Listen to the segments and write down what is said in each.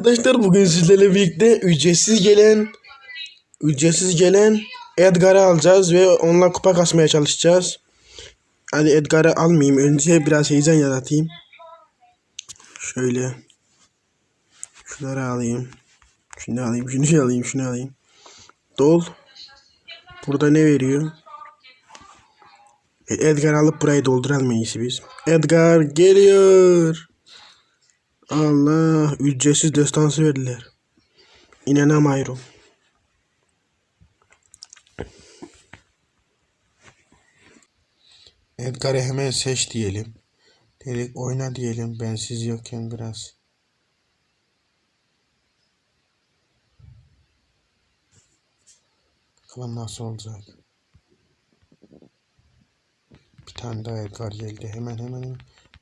Arkadaşlar bugün sizlerle birlikte ücretsiz gelen ücretsiz gelen Edgar'ı alacağız ve onunla kupa kasmaya çalışacağız. Hadi Edgar'ı almayayım. Önce biraz heyecan yaratayım. Şöyle. Şunları alayım. Şunu alayım, şunu alayım, şunu alayım. Dol. Burada ne veriyor? E, Edgar alıp burayı dolduralım iyisi biz. Edgar geliyor. Allah ücretsiz destansı verdiler. İnanamıyorum. Edgar'ı hemen seç diyelim. Dedik oyna diyelim ben siz yokken biraz. Bakalım nasıl olacak. Bir tane daha Edgar geldi. Hemen hemen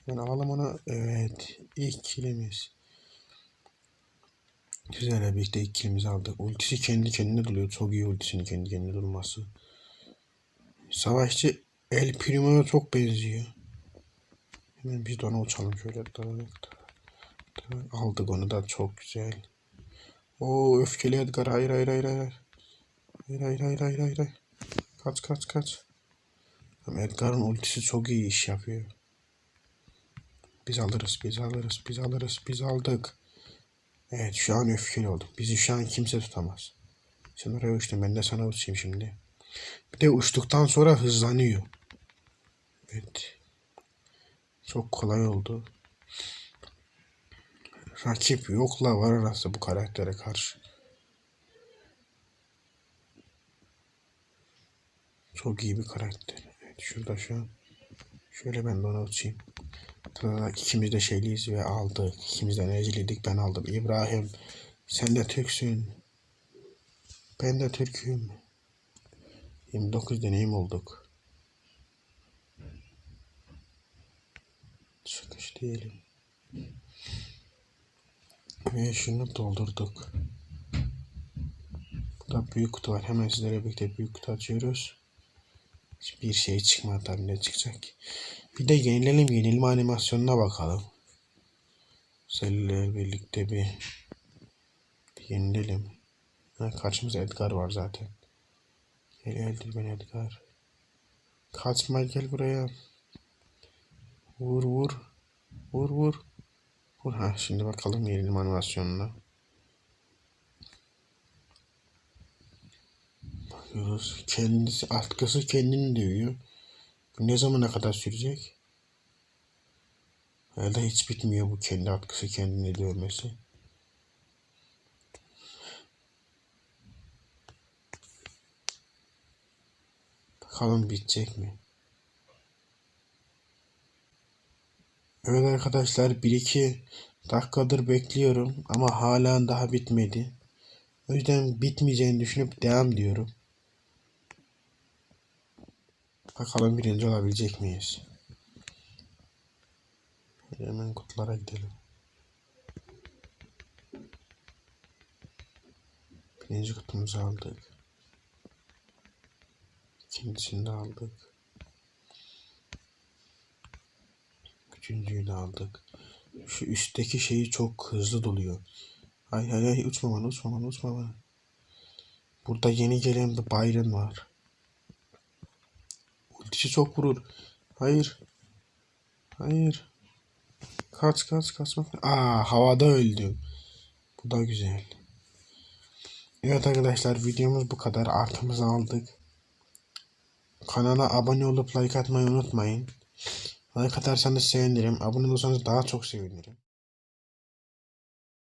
hemen. Alalım onu. Evet. ilk kilimiz. Güzel birlikte ilk kilimizi aldık. Ultisi kendi kendine duruyor. Çok iyi ultisinin kendi kendine durması. Savaşçı El Primo'ya çok benziyor. Hemen biz de ona uçalım şöyle. Aldık onu da çok güzel. O öfkeli Edgar. Hayır hayır hayır hayır. Hayır hayır hayır hayır hayır. Kaç kaç kaç. Edgar'ın ultisi çok iyi iş yapıyor. Biz alırız, biz alırız, biz alırız, biz aldık. Evet şu an öfkeli olduk. Bizi şu an kimse tutamaz. Sen oraya uçtun ben de sana uçayım şimdi. Bir de uçtuktan sonra hızlanıyor. Evet. Çok kolay oldu. Rakip yokla var arası bu karaktere karşı. Çok iyi bir karakter. Evet şurada şu an. Şöyle ben de ona uçayım. Sonra ikimiz de şeyliyiz ve aldık. İkimiz de enerjiliydik ben aldım. İbrahim sen de Türksün. Ben de Türk'üm. 29 deneyim olduk. Çıkış diyelim. Ve şunu doldurduk. Burada büyük kutu var. Hemen sizlere birlikte büyük kutu açıyoruz. Hiçbir şey çıkmadı tabii ne çıkacak ki. Bir de yenilelim yenilme animasyonuna bakalım. Seninle birlikte bir, bir yenilelim. Ha, karşımızda Edgar var zaten. Gel gel ben Edgar. Kaçma gel buraya. Vur vur. Vur vur. Vur ha şimdi bakalım yenilme animasyonuna. Bakıyoruz. Kendisi atkısı kendini dövüyor. Bu ne zamana kadar sürecek? Herhalde hiç bitmiyor bu kendi atkısı kendini dövmesi. Bakalım bitecek mi? Evet arkadaşlar 1-2 dakikadır bekliyorum ama hala daha bitmedi. O yüzden bitmeyeceğini düşünüp devam diyorum. Bakalım birinci olabilecek miyiz? Hemen kutulara gidelim. Birinci kutumuzu aldık. İkincisini de aldık. Üçüncüyü de aldık. Şu üstteki şeyi çok hızlı doluyor. Hay hay hay uçma bana uçma bana uçma bana. Burada yeni gelen bir Byron var. Ultisi çok vurur. Hayır. Hayır. Kaç kaç kaçmak. Aa havada öldüm. Bu da güzel. Evet arkadaşlar videomuz bu kadar. Artımızı aldık. Kanala abone olup like atmayı unutmayın. Like atarsanız sevinirim. Abone olursanız daha çok sevinirim.